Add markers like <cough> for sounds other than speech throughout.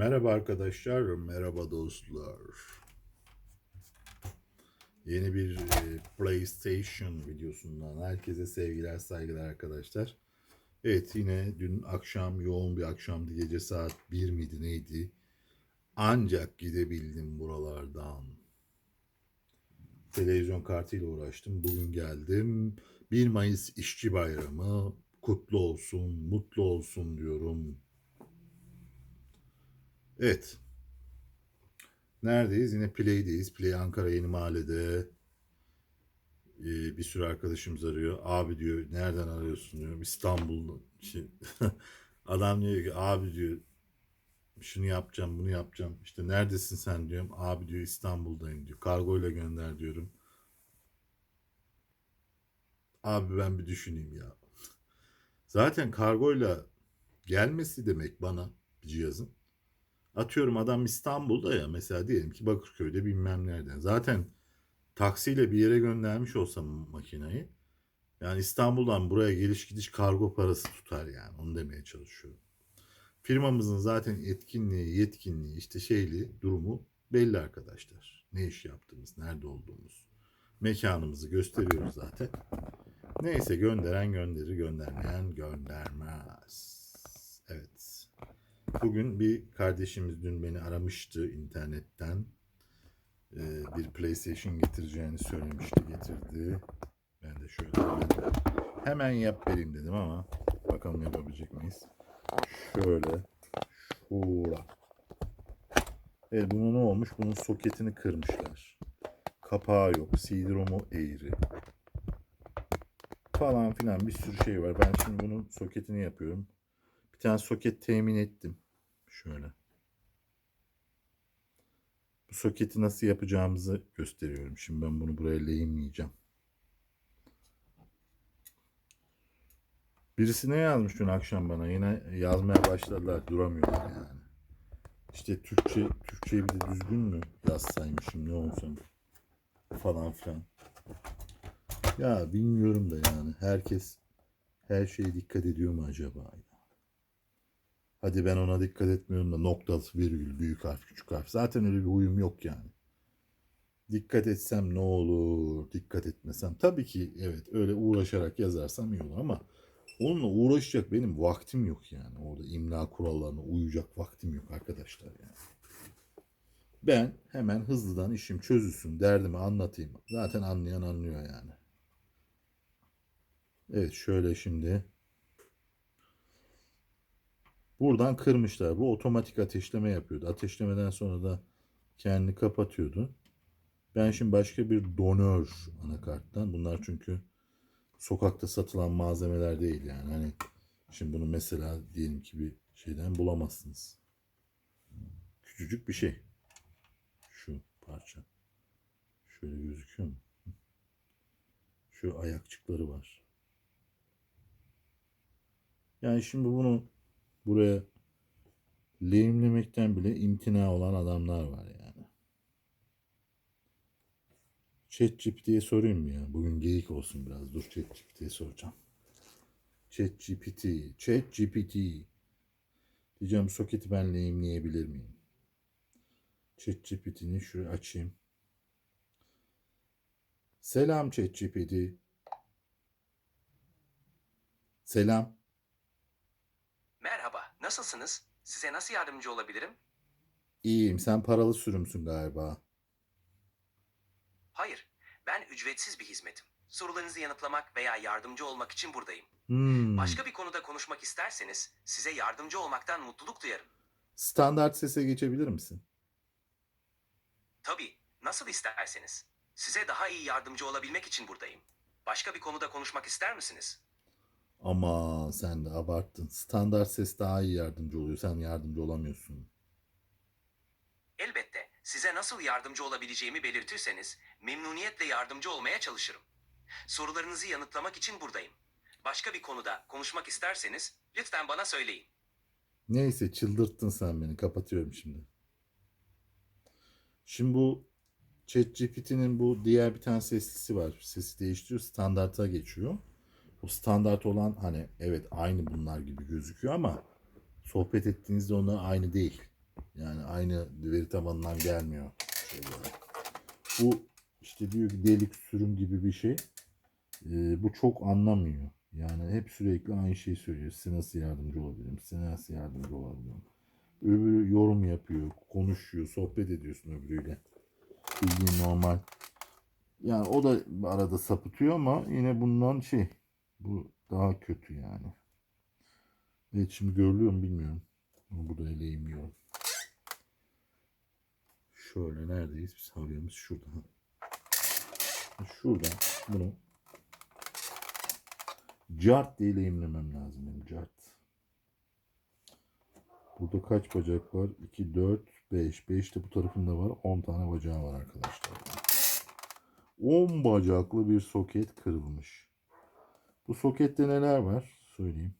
Merhaba arkadaşlar, merhaba dostlar. Yeni bir e, PlayStation videosundan herkese sevgiler, saygılar arkadaşlar. Evet yine dün akşam yoğun bir akşamdı. Gece saat 1 miydi neydi? Ancak gidebildim buralardan. Televizyon kartıyla uğraştım. Bugün geldim. 1 Mayıs İşçi Bayramı kutlu olsun, mutlu olsun diyorum. Evet. Neredeyiz? Yine Play'deyiz. Play Ankara Yeni Mahalle'de. Ee, bir sürü arkadaşımız arıyor. Abi diyor nereden arıyorsun diyor. İstanbul'dan. Şey, <laughs> adam diyor ki abi diyor şunu yapacağım bunu yapacağım. İşte neredesin sen diyorum. Abi diyor İstanbul'dayım diyor. Kargoyla gönder diyorum. Abi ben bir düşüneyim ya. Zaten kargoyla gelmesi demek bana cihazın. Atıyorum adam İstanbul'da ya mesela diyelim ki Bakırköy'de bilmem nereden. Zaten taksiyle bir yere göndermiş olsam makinayı yani İstanbul'dan buraya geliş gidiş kargo parası tutar yani onu demeye çalışıyorum. Firmamızın zaten etkinliği, yetkinliği, işte şeyli durumu belli arkadaşlar. Ne iş yaptığımız, nerede olduğumuz, mekanımızı gösteriyoruz zaten. Neyse gönderen gönderir, göndermeyen göndermez. Evet. Bugün bir kardeşimiz dün beni aramıştı internetten. Ee, bir PlayStation getireceğini söylemişti, getirdi. Ben de şöyle hemen, hemen yap vereyim dedim ama bakalım yapabilecek miyiz? Şöyle, şura. Evet bunun ne olmuş? Bunun soketini kırmışlar. Kapağı yok, CD-ROM'u eğri. Falan filan bir sürü şey var. Ben şimdi bunun soketini yapıyorum. Bir tane soket temin ettim. Şöyle. Bu soketi nasıl yapacağımızı gösteriyorum. Şimdi ben bunu buraya lehimleyeceğim. Birisi ne yazmış dün akşam bana? Yine yazmaya başladılar. Duramıyorlar yani. İşte Türkçe, Türkçeyi bir de düzgün mü yazsaymışım ne olsam falan filan. Ya bilmiyorum da yani herkes her şeye dikkat ediyor mu acaba? Hadi ben ona dikkat etmiyorum da noktası virgül büyük harf küçük harf. Zaten öyle bir huyum yok yani. Dikkat etsem ne olur, dikkat etmesem. Tabii ki evet öyle uğraşarak yazarsam iyi olur ama onunla uğraşacak benim vaktim yok yani. Orada imla kurallarına uyacak vaktim yok arkadaşlar yani. Ben hemen hızlıdan işim çözülsün, derdimi anlatayım. Zaten anlayan anlıyor yani. Evet şöyle şimdi. Buradan kırmışlar. Bu otomatik ateşleme yapıyordu. Ateşlemeden sonra da kendini kapatıyordu. Ben şimdi başka bir donör anakarttan. Bunlar çünkü sokakta satılan malzemeler değil yani. Hani şimdi bunu mesela diyelim ki bir şeyden bulamazsınız. Küçücük bir şey. Şu parça. Şöyle gözüküyor mu? Şu ayakçıkları var. Yani şimdi bunu buraya lehimlemekten bile imtina olan adamlar var yani. ChatGPT'ye sorayım mı ya? Bugün geyik olsun biraz. Dur ChatGPT'ye soracağım. ChatGPT, ChatGPT. Diyeceğim soketi ben lehimleyebilir miyim? ChatGPT'ni şuraya açayım. Selam ChatGPT. Selam. Nasılsınız? Size nasıl yardımcı olabilirim? İyiyim. Sen paralı sürümsün galiba. Hayır, ben ücretsiz bir hizmetim. Sorularınızı yanıtlamak veya yardımcı olmak için buradayım. Hmm. Başka bir konuda konuşmak isterseniz size yardımcı olmaktan mutluluk duyarım. Standart sese geçebilir misin? Tabii, nasıl isterseniz. Size daha iyi yardımcı olabilmek için buradayım. Başka bir konuda konuşmak ister misiniz? Ama sen de abarttın. Standart ses daha iyi yardımcı oluyor. Sen yardımcı olamıyorsun. Elbette, size nasıl yardımcı olabileceğimi belirtirseniz memnuniyetle yardımcı olmaya çalışırım. Sorularınızı yanıtlamak için buradayım. Başka bir konuda konuşmak isterseniz lütfen bana söyleyin. Neyse çıldırttın sen beni. Kapatıyorum şimdi. Şimdi bu ChatGPT'nin bu diğer bir tane seslisi var. Sesi değiştiriyor. Standarta geçiyor. O standart olan hani evet aynı bunlar gibi gözüküyor ama sohbet ettiğinizde onlar aynı değil. Yani aynı veri tabanından gelmiyor. Şey olarak. Bu işte diyor ki delik sürüm gibi bir şey. Ee, bu çok anlamıyor. Yani hep sürekli aynı şeyi söylüyor. Size nasıl yardımcı olabilirim? Size nasıl yardımcı olabilirim? Öbürü yorum yapıyor, konuşuyor, sohbet ediyorsun öbürüyle. Bildiğin normal. Yani o da arada sapıtıyor ama yine bundan şey bu daha kötü yani. Evet şimdi görülüyor mu bilmiyorum. Ama burada eleyimliyorum. Şöyle neredeyiz? Biz havyamız şurada. Şurada bunu cart diye lehimlemem lazım benim cart. Burada kaç bacak var? 2, 4, 5. 5 de bu tarafında var. 10 tane bacağı var arkadaşlar. 10 bacaklı bir soket kırılmış. Bu sokette neler var? Söyleyeyim.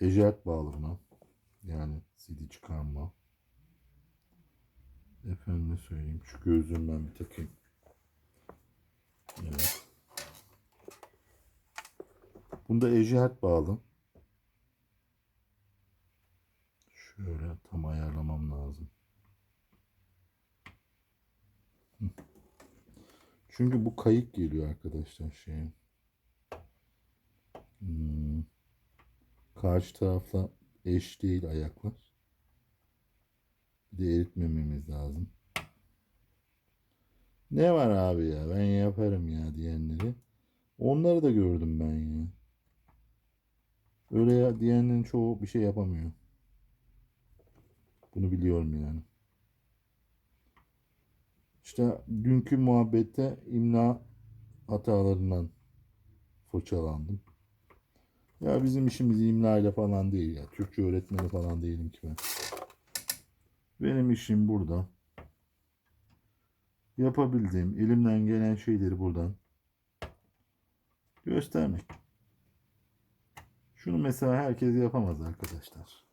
Ecert bağlı buna. Yani CD çıkarma. Efendim söyleyeyim. Şu gözlüğümü ben bir takayım. Evet. Bunda ejert bağlı. Şöyle tam ayarlamam lazım. Çünkü bu kayık geliyor arkadaşlar şeye. Hmm. Karşı tarafla eş değil ayaklar. Bir de eritmememiz lazım. Ne var abi ya ben yaparım ya diyenleri. Onları da gördüm ben ya. Öyle ya diyenlerin çoğu bir şey yapamıyor. Bunu biliyorum yani. İşte dünkü muhabbette imla hatalarından fırçalandım. Ya bizim işimiz imla falan değil ya. Türkçe öğretmeni falan değilim ki ben. Benim işim burada. Yapabildiğim, elimden gelen şeyleri buradan göstermek. Şunu mesela herkes yapamaz arkadaşlar.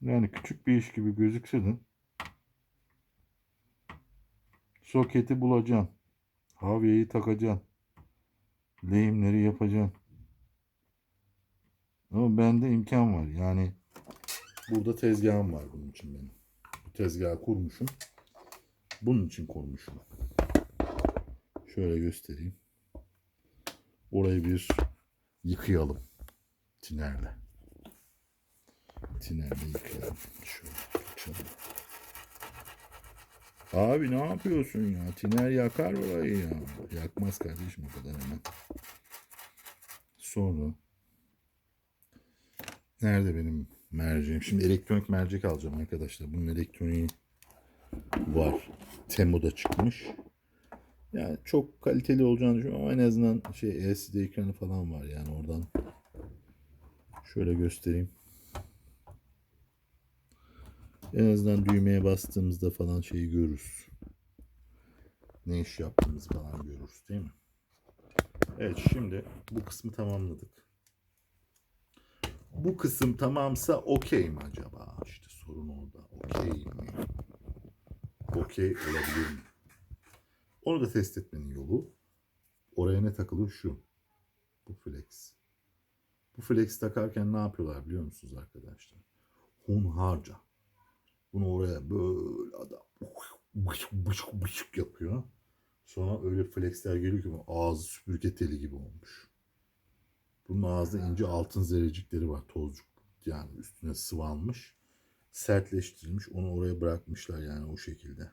Yani küçük bir iş gibi gözükse de soketi bulacaksın. Havyeyi takacaksın. Lehimleri yapacaksın. Ama bende imkan var. Yani burada tezgahım var bunun için benim. Bu tezgahı kurmuşum. Bunun için kurmuşum. Şöyle göstereyim. Orayı bir yıkayalım. Tinerle. Tinerle yıkayalım. Şöyle açalım. Abi ne yapıyorsun ya? Tiner yakar orayı ya. Yakmaz kardeşim o kadar hemen. Sonra nerede benim merceğim? Şimdi elektronik mercek alacağım arkadaşlar. Bunun elektroniği var. Temu'da çıkmış. Yani çok kaliteli olacağını düşünüyorum ama en azından şey LCD ekranı falan var yani oradan. Şöyle göstereyim. En azından düğmeye bastığımızda falan şeyi görürüz. Ne iş yaptığımızı falan görürüz değil mi? Evet şimdi bu kısmı tamamladık. Bu kısım tamamsa okey mi acaba? İşte sorun orada. Okey mi? Okey olabilir mi? Onu da test etmenin yolu oraya ne takılı şu. Bu flex. Bu flex takarken ne yapıyorlar biliyor musunuz arkadaşlar? Hunharca. Bunu oraya böyle adam bışık bışık bışık yapıyor. Sonra öyle flexler geliyor ki ağzı süpürge teli gibi olmuş. Bunun ağzında ince altın zerrecikleri var tozcuk. Yani üstüne sıvanmış. Sertleştirilmiş. Onu oraya bırakmışlar yani o şekilde.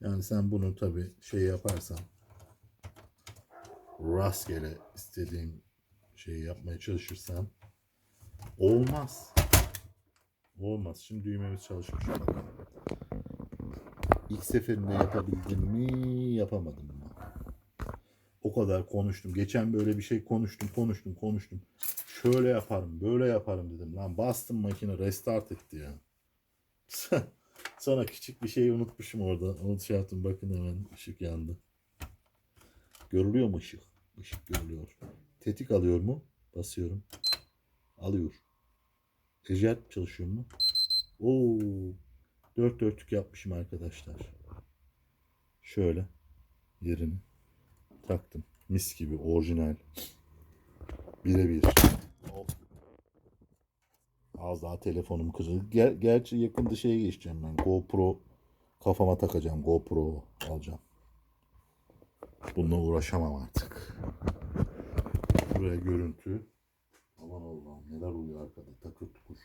Yani sen bunu tabi şey yaparsan rastgele istediğim şeyi yapmaya çalışırsan olmaz. Olmaz. Şimdi düğmemiz çalışmış. Bakalım. İlk seferinde yapabildim mi? Yapamadım? O kadar konuştum. Geçen böyle bir şey konuştum, konuştum, konuştum. Şöyle yaparım, böyle yaparım dedim. Lan bastım makine restart etti ya. <laughs> Sonra küçük bir şeyi unutmuşum orada. Onu şey yaptım bakın hemen ışık yandı. Görülüyor mu ışık? Işık görülüyor. Tetik alıyor mu? Basıyorum. Alıyor. Eject çalışıyor mu? Oo. Dört dörtlük yapmışım arkadaşlar. Şöyle yerini taktım. Mis gibi orijinal. Birebir. Az daha telefonum kırıldı. Ger- gerçi yakında şeye geçeceğim ben. GoPro kafama takacağım. GoPro alacağım. Bununla uğraşamam artık. Buraya görüntü. Aman Allah'ım neler oluyor arkada. Takır tukur.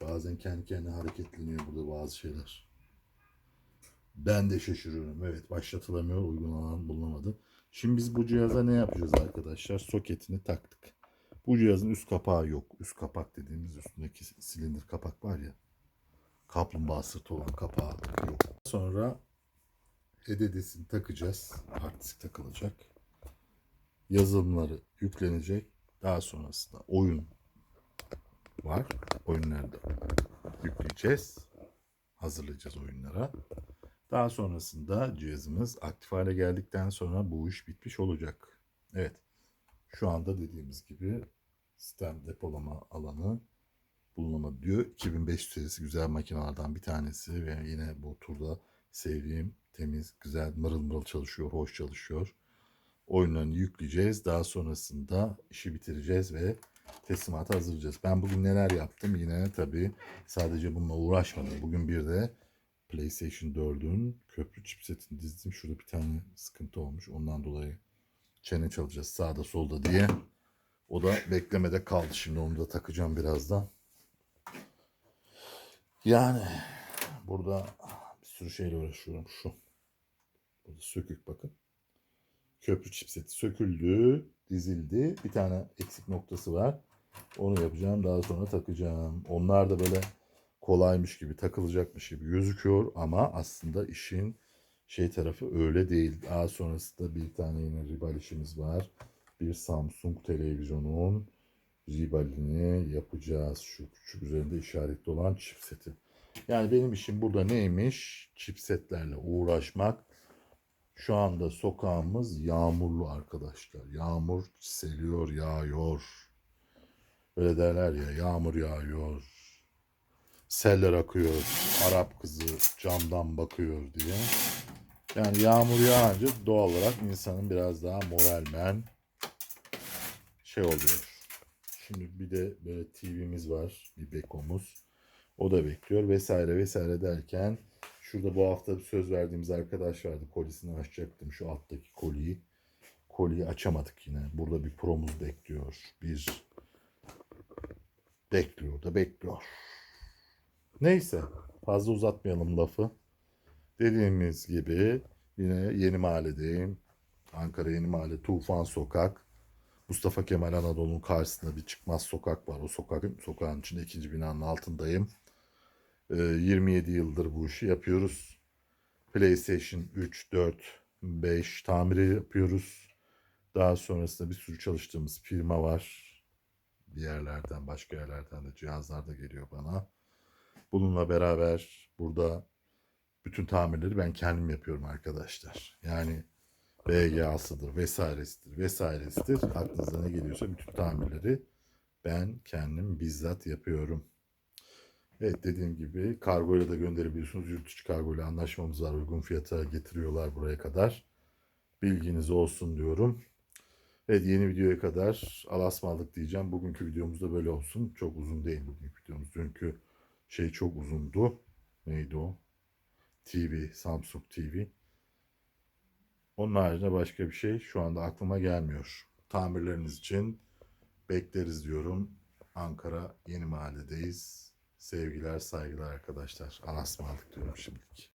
Bazen kendi kendine hareketleniyor burada bazı şeyler. Ben de şaşırıyorum. Evet başlatılamıyor. Uygun alan bulunamadı. Şimdi biz bu cihaza ne yapacağız arkadaşlar? Soketini taktık. Bu cihazın üst kapağı yok. Üst kapak dediğimiz üstündeki silindir kapak var ya. Kaplumbağa sırtı olan kapağı yok. Sonra HDD'sini takacağız. Hard takılacak. Yazılımları yüklenecek. Daha sonrasında oyun var. Oyunları da yükleyeceğiz. Hazırlayacağız oyunlara. Daha sonrasında cihazımız aktif hale geldikten sonra bu iş bitmiş olacak. Evet. Şu anda dediğimiz gibi sistem depolama alanı bulunamadı diyor. 2500 serisi güzel makinelerden bir tanesi ve yine bu turda sevdiğim temiz, güzel, mırıl mırıl çalışıyor, hoş çalışıyor. Oyunlarını yükleyeceğiz. Daha sonrasında işi bitireceğiz ve teslimata hazırlayacağız. Ben bugün neler yaptım? Yine tabii sadece bununla uğraşmadım. Bugün bir de PlayStation 4'ün köprü chipsetini dizdim. Şurada bir tane sıkıntı olmuş. Ondan dolayı çene çalacağız sağda solda diye. O da beklemede kaldı. Şimdi onu da takacağım birazdan. Yani burada bir sürü şeyle uğraşıyorum. Şu. Burada sökük bakın. Köprü chipseti söküldü, dizildi. Bir tane eksik noktası var. Onu yapacağım. Daha sonra takacağım. Onlar da böyle kolaymış gibi takılacakmış gibi gözüküyor ama aslında işin şey tarafı öyle değil. Daha sonrasında bir tane yine rival işimiz var. Bir Samsung televizyonun ribalini yapacağız. Şu küçük üzerinde işaretli olan chipseti. Yani benim işim burada neymiş? Chipsetlerle uğraşmak. Şu anda sokağımız yağmurlu arkadaşlar. Yağmur seliyor, yağıyor. Öyle derler ya yağmur yağıyor. Seller akıyor. Arap kızı camdan bakıyor diye. Yani yağmur yağınca doğal olarak insanın biraz daha moralmen şey oluyor. Şimdi bir de böyle TV'miz var. Bir bekomuz. O da bekliyor vesaire vesaire derken şurada bu hafta bir söz verdiğimiz arkadaş vardı. Kolisini açacaktım şu alttaki koliyi. Koliyi açamadık yine. Burada bir promuz bekliyor. Bir bekliyor da bekliyor. Neyse fazla uzatmayalım lafı. Dediğimiz gibi yine Yeni Mahalle'deyim. Ankara Yeni Mahalle Tufan Sokak. Mustafa Kemal Anadolu'nun karşısında bir çıkmaz sokak var. O sokakın sokağın içinde ikinci binanın altındayım. Ee, 27 yıldır bu işi yapıyoruz. PlayStation 3, 4, 5 tamiri yapıyoruz. Daha sonrasında bir sürü çalıştığımız firma var. Bir yerlerden, başka yerlerden de cihazlar da geliyor bana. Bununla beraber burada bütün tamirleri ben kendim yapıyorum arkadaşlar. Yani BGA'sıdır vesairesidir vesairesidir. Aklınıza ne geliyorsa bütün tamirleri ben kendim bizzat yapıyorum. Evet dediğim gibi kargoyla da gönderebiliyorsunuz. Yurt dışı kargoyla anlaşmamız var. Uygun fiyata getiriyorlar buraya kadar. Bilginiz olsun diyorum. Evet yeni videoya kadar alasmalık diyeceğim. Bugünkü videomuz da böyle olsun. Çok uzun değil bugünkü videomuz. Dünkü şey çok uzundu. Neydi o? TV, Samsung TV. Onun haricinde başka bir şey şu anda aklıma gelmiyor. Tamirleriniz için bekleriz diyorum. Ankara Yeni Mahalle'deyiz. Sevgiler, saygılar arkadaşlar. Alasmalık diyorum şimdilik.